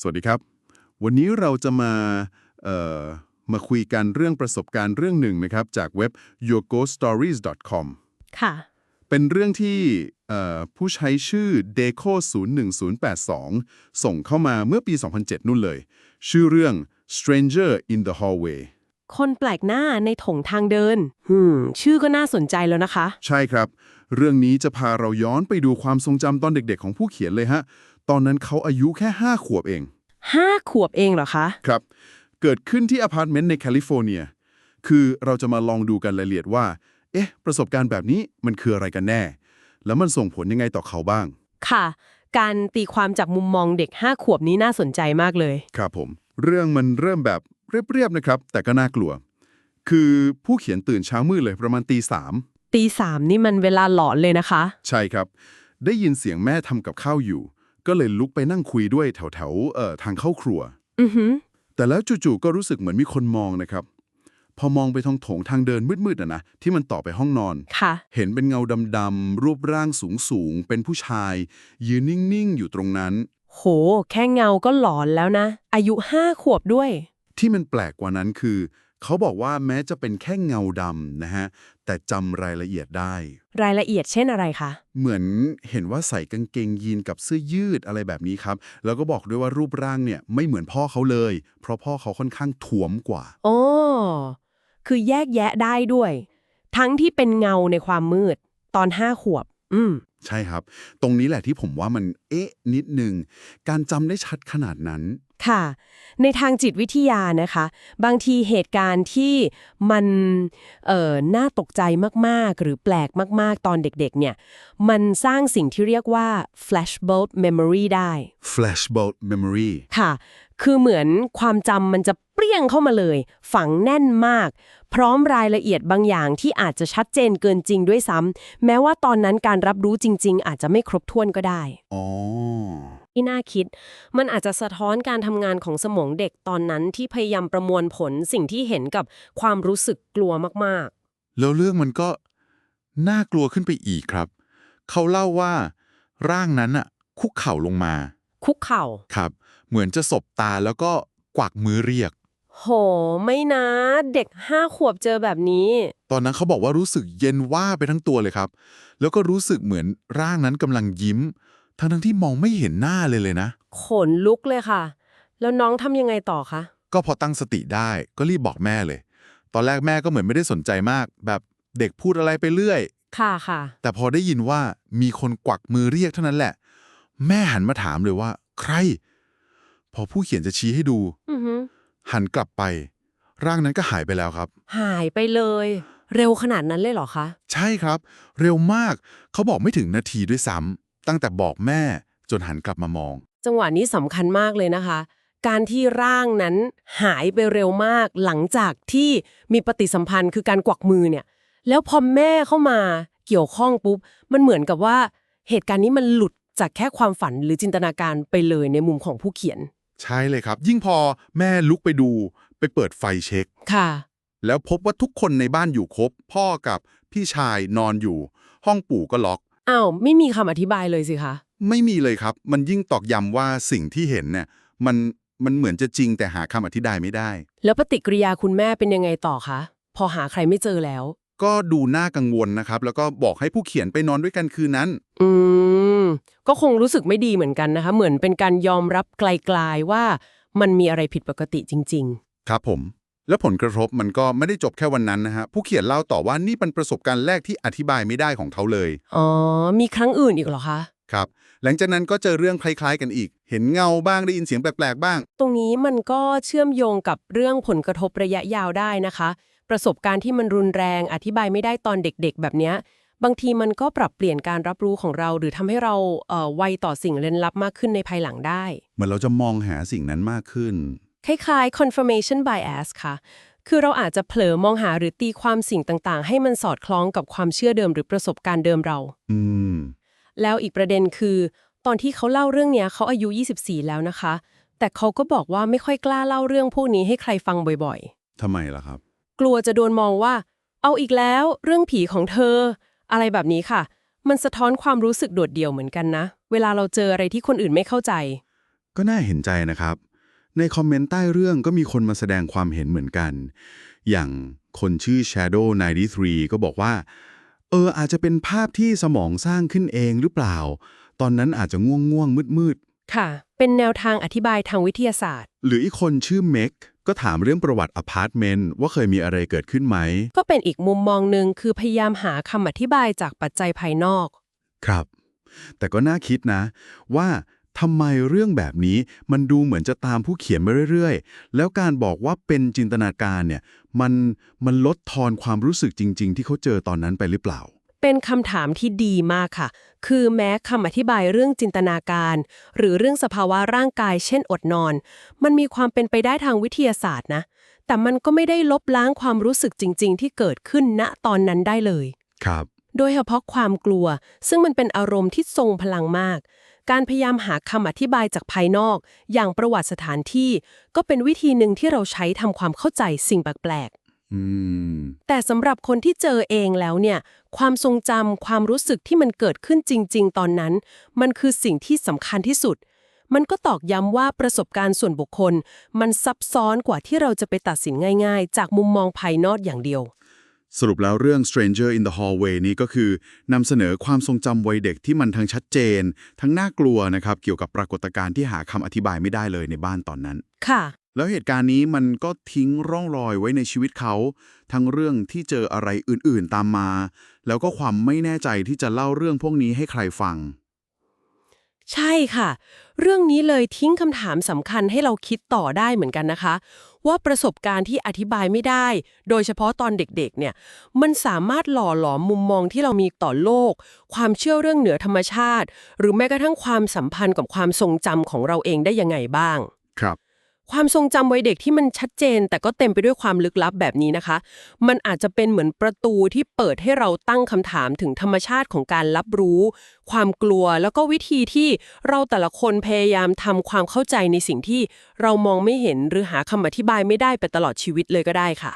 สวัสดีครับ วันนี้เราจะมาเอ่อมาคุยกันเรื่องประสบการณ์เรื่องหนึ่งนะครับ จากเว็บ yourghoststories.com ค่ะ เป็นเรื่องที่เอ่อผู้ใช้ชื่อ deco 01082 ส่งเข้ามาเมื่อปี 2007 นู่นเลย ชื่อเรื่อง stranger in the hallway คนแปลกหน้าในถงทางเดิน หืม ชื่อก็น่าสนใจแล้วนะคะ ใช่ครับ เรื่องนี้จะพาเราย้อนไปดูความทรงจำตอนเด็กๆ ของผู้เขียนเลยฮะ ตอนนั้นเขาอายุแค่ 5 ขวบเองห้าขวบเองเหรอคะ ครับ เกิดขึ้นที่อพาร์ตเมนต์ในแคลิฟอร์เนีย คือเราจะมาลองดูกันรายละเอียดว่า เอ๊ะ ประสบการณ์แบบนี้มันคืออะไรกันแน่ แล้วมันส่งผลยังไงต่อเขาบ้าง ค่ะ การตีความจากมุมมองเด็กห้าขวบนี้น่าสนใจมากเลย ครับผม เรื่องมันเริ่มแบบเรียบๆนะครับ แต่ก็น่ากลัว คือผู้เขียนตื่นเช้ามืดเลยประมาณตีสามตีสามนี่มันเวลาหลอนเลยนะคะ ใช่ครับ ได้ยินเสียงแม่ทำกับข้าวอยู่ ก็เลยลุกไปนั่งคุยด้วยแถวๆเอ่อทางเข้าครัว อือหือแต่แล้วจู่ๆก็รู้สึกเหมือนมีคนมองนะครับ พอมองไปทางโถงทางเดินมืดๆนะนะที่มันต่อไปห้องนอน ค่ะ เห็นเป็นเงาดำๆรูปร่างสูงๆเป็นผู้ชาย ยืนนิ่งๆอยู่ตรงนั้น โห แค่เงาก็หลอนแล้วนะ อายุห้าขวบด้วย ที่มันแปลกกว่านั้นคือ เขาบอกว่าแม้จะเป็นแค่เงาดำนะฮะ แต่จำรายละเอียดได้ รายละเอียดเช่นอะไรคะ เหมือนเห็นว่าใส่กางเกงยีนกับเสื้อยืดอะไรแบบนี้ครับ แล้วก็บอกด้วยว่ารูปร่างเนี่ยไม่เหมือนพ่อเขาเลย เพราะพ่อเขาค่อนข้างถ่วมกว่า โอ้ คือแยกแยะได้ด้วย ทั้งที่เป็นเงาในความมืด ตอนห้าขวบ อืม ใช่ครับ ตรงนี้แหละที่ผมว่ามันเอ๊ะนิดนึงการจำได้ชัดขนาดนั้น ค่ะ ในทางจิตวิทยานะคะ บางทีเหตุการณ์ที่มันเอ่อน่าตกใจมากๆ หรือแปลกมากๆ ตอนเด็กๆ เนี่ย มันสร้างสิ่งที่เรียกว่า flashbulb memory ได้ flashbulb memory ค่ะ คือเหมือนความจำมันจะเปรี้ยงเข้ามาเลย ฝังแน่นมาก พร้อมรายละเอียดบางอย่างที่อาจจะชัดเจนเกินจริงด้วยซ้ำแม้ว่าตอนนั้นการรับรู้จริง ๆ อาจจะไม่ครบถ้วนก็ได้อ๋อที่น่าคิด มันอาจจะสะท้อนการทำงานของสมองเด็กตอนนั้นที่พยายามประมวลผลสิ่งที่เห็นกับความรู้สึกกลัวมากแล้วเรื่องมันก็น่ากลัวขึ้นไปอีกครับ เขาเล่าว่าร่างนั้นอะคุกเข่าลงมาๆ คุกเข่า ครับ เหมือนจะสบตาแล้วก็กวักมือเรียก โห ไม่นะ เด็กห้าขวบเจอแบบนี้ ตอนนั้นเขาบอกว่ารู้สึกเย็นว่าไปทั้งตัวเลยครับ แล้วก็รู้สึกเหมือนร่างนั้นกำลังยิ้ม ทั้งทั้งๆที่มองไม่เห็นหน้าเลยเลยนะ ขนลุกเลยค่ะ แล้วน้องทำยังไงต่อคะ ก็พอตั้งสติได้ก็รีบบอกแม่เลย ตอนแรกแม่ก็เหมือนไม่ได้สนใจมาก แบบเด็กพูดอะไรไปเรื่อย ค่ะค่ะ แต่พอได้ยินว่ามีคนกวักมือเรียกเท่านั้นแหละ แม่หันมาถามเลยว่า ใคร พอผู้เขียนจะชี้ให้ดู อือหือหันกลับไป ร่างนั้นก็หายไปแล้วครับ หายไปเลย เร็วขนาดนั้นเลยเหรอคะ ใช่ครับ เร็วมากเขาบอกไม่ถึงนาทีด้วยซ้ำตั้งแต่บอกแม่จนหันกลับมามอง จังหวะนี้สำคัญมากเลยนะคะ การที่ร่างนั้นหายไปเร็วมากหลังจากที่มีปฏิสัมพันธ์คือการกวักมือเนี่ย แล้วพอแม่เข้ามาเกี่ยวข้องปุ๊บ มันเหมือนกับว่าเหตุการณ์นี้มันหลุด จากแค่ความฝันหรือจินตนาการไปเลยในมุมของผู้เขียน ใช่เลยครับ ยิ่งพอแม่ลุกไปดูไปเปิดไฟเช็ค ค่ะ แล้วพบว่าทุกคนในบ้านอยู่ครบ พ่อกับพี่ชายนอนอยู่ ห้องปู่ก็ล็อก อ้าวไม่มีคำอธิบายเลยสิคะ ไม่มีเลยครับ มันยิ่งตอกย้ำว่าสิ่งที่เห็นเนี่ยมันมันเหมือนจะจริงแต่หาคำอธิบายไม่ได้ แล้วปฏิกิริยาคุณแม่เป็นยังไงต่อคะ พอหาใครไม่เจอแล้ว ก็ดูน่ากังวลนะครับ แล้วก็บอกให้ผู้เขียนไปนอนด้วยกันคืนนั้น อืม ก็คงรู้สึกไม่ดีเหมือนกันนะคะ เหมือนเป็นการยอมรับไกลๆว่ามันมีอะไรผิดปกติจริงครับผม แล้วผลกระทบมันก็ไม่ได้จบแค่วันนั้นนะฮะ ผู้เขียนเล่าต่อว่านี่เป็นประสบการณ์แรกที่อธิบายไม่ได้ของเขาเลยๆอ๋อ มีครั้งอื่นอีกเหรอคะ ครับ หลังจากนั้นก็เจอเรื่องคล้ายๆ กันอีก เห็นเงาบ้างได้ยินเสียงแปลกๆบ้าง ตรงนี้มันก็เชื่อมโยงกับเรื่องผลกระทบระยะยาวได้นะคะ ประสบการณ์ที่มันรุนแรง อธิบายไม่ได้ตอนเด็ก ๆ แบบเนี้ย บางทีมันก็ปรับเปลี่ยนการรับรู้ของเรา หรือทำให้เราเอ่อไวต่อสิ่งเร้นลับมากขึ้นในภายหลังได้ เหมือนเราจะมองหาสิ่งนั้นมากขึ้น คล้ายๆ confirmation bias ค่ะ คือเราอาจจะเผลอมองหาหรือตีความสิ่งต่างๆ ให้มันสอดคล้องกับความเชื่อเดิมหรือประสบการณ์เดิมเรา อืม แล้วอีกประเด็นคือ ตอนที่เขาเล่าเรื่องเนี้ยเขาอายุ 24 แล้วนะคะ แต่เขาก็บอกว่าไม่ค่อยกล้าเล่าเรื่องพวกนี้ให้ใครฟังบ่อยทำไมล่ะครับๆกลัวจะโดนมองว่า เอาอีกแล้ว เรื่องผีของเธอ อะไรแบบนี้ค่ะ มันสะท้อนความรู้สึกโดดเดี่ยวเหมือนกันนะ เวลาเราเจออะไรที่คนอื่นไม่เข้าใจ ก็น่าเห็นใจนะครับ ในคอมเมนต์ใต้เรื่องก็มีคนมาแสดงความเห็นเหมือนกัน อย่างคนชื่อ Shadow 93 ก็บอกว่า เอออาจจะเป็นภาพที่สมองสร้างขึ้นเองหรือเปล่า ตอนนั้นอาจจะง่วงง่วงมืดมืดค่ะ เป็นแนวทางอธิบายทางวิทยาศาสตร์ๆหรืออีกคนชื่อเมก ก็ถามเรื่องประวัติอพาร์ตเมนต์ว่าเคยมีอะไรเกิดขึ้นไหม ก็เป็นอีกมุมมองหนึ่งคือพยายามหาคำอธิบายจากปัจจัยภายนอก ครับ แต่ก็น่าคิดนะ ว่าทำไมเรื่องแบบนี้มันดูเหมือนจะตามผู้เขียนมาเรื่อยๆ แล้วการบอกว่าเป็นจินตนาการเนี่ย มันมันลดทอนความรู้สึกจริง ๆ ที่เขาเจอตอนนั้นไปหรือเปล่า เป็นคำถามที่ดีมากค่ะ คือแม้คำอธิบายเรื่องจินตนาการ หรือเรื่องสภาวะร่างกายเช่นอดนอน มันมีความเป็นไปได้ทางวิทยาศาสตร์นะ แต่มันก็ไม่ได้ลบล้างความรู้สึกจริง ๆ ที่เกิดขึ้นณตอนนั้นได้เลย ครับ โดยเฉพาะความกลัว ซึ่งมันเป็นอารมณ์ที่ทรงพลังมาก การพยายามหาคำอธิบายจากภายนอก อย่างประวัติสถานที่ ก็เป็นวิธีหนึ่งที่เราใช้ทำความเข้าใจสิ่งแปลกๆอืม แต่สำหรับคนที่เจอเองแล้วเนี่ย ความทรงจำความรู้สึกที่มันเกิดขึ้นจริง ๆ ตอนนั้น มันคือสิ่งที่สำคัญที่สุด มันก็ตอกย้ำว่าประสบการณ์ส่วนบุคคล มันซับซ้อนกว่าที่เราจะไปตัดสินง่าย ๆ จากมุมมองภายนอกอย่างเดียว สรุปแล้วเรื่อง Stranger in the Hallway นี้ก็คือนำเสนอความทรงจำวัยเด็กที่มันทั้งชัดเจน ทั้งน่ากลัวนะครับ เกี่ยวกับปรากฏการณ์ที่หาคำอธิบายไม่ได้เลยในบ้านตอนนั้น ค่ะ แล้วเหตุการณ์นี้มันก็ทิ้งร่องรอยไว้ในชีวิตเขา ทั้งเรื่องที่เจออะไรอื่นๆตามมา แล้วก็ความไม่แน่ใจที่จะเล่าเรื่องพวกนี้ให้ใครฟัง ใช่ค่ะ เรื่องนี้เลยทิ้งคำถามสำคัญให้เราคิดต่อได้เหมือนกันนะคะ ว่าประสบการณ์ที่อธิบายไม่ได้ โดยเฉพาะตอนเด็กๆเนี่ย มันสามารถหล่อหลอมมุมมองที่เรามีต่อโลก ความเชื่อเรื่องเหนือธรรมชาติ หรือแม้กระทั่งความสัมพันธ์กับความทรงจำของเราเองได้ยังไงบ้าง ครับ ความทรงจำวัยเด็กที่มันชัดเจน แต่ก็เต็มไปด้วยความลึกลับแบบนี้นะคะ มันอาจจะเป็นเหมือนประตูที่เปิดให้เราตั้งคำถามถึงธรรมชาติของการรับรู้ ความกลัวแล้วก็วิธีที่เราแต่ละคนพยายามทำความเข้าใจในสิ่งที่เรามองไม่เห็นหรือหาคำอธิบายไม่ได้ไปตลอดชีวิตเลยก็ได้ค่ะ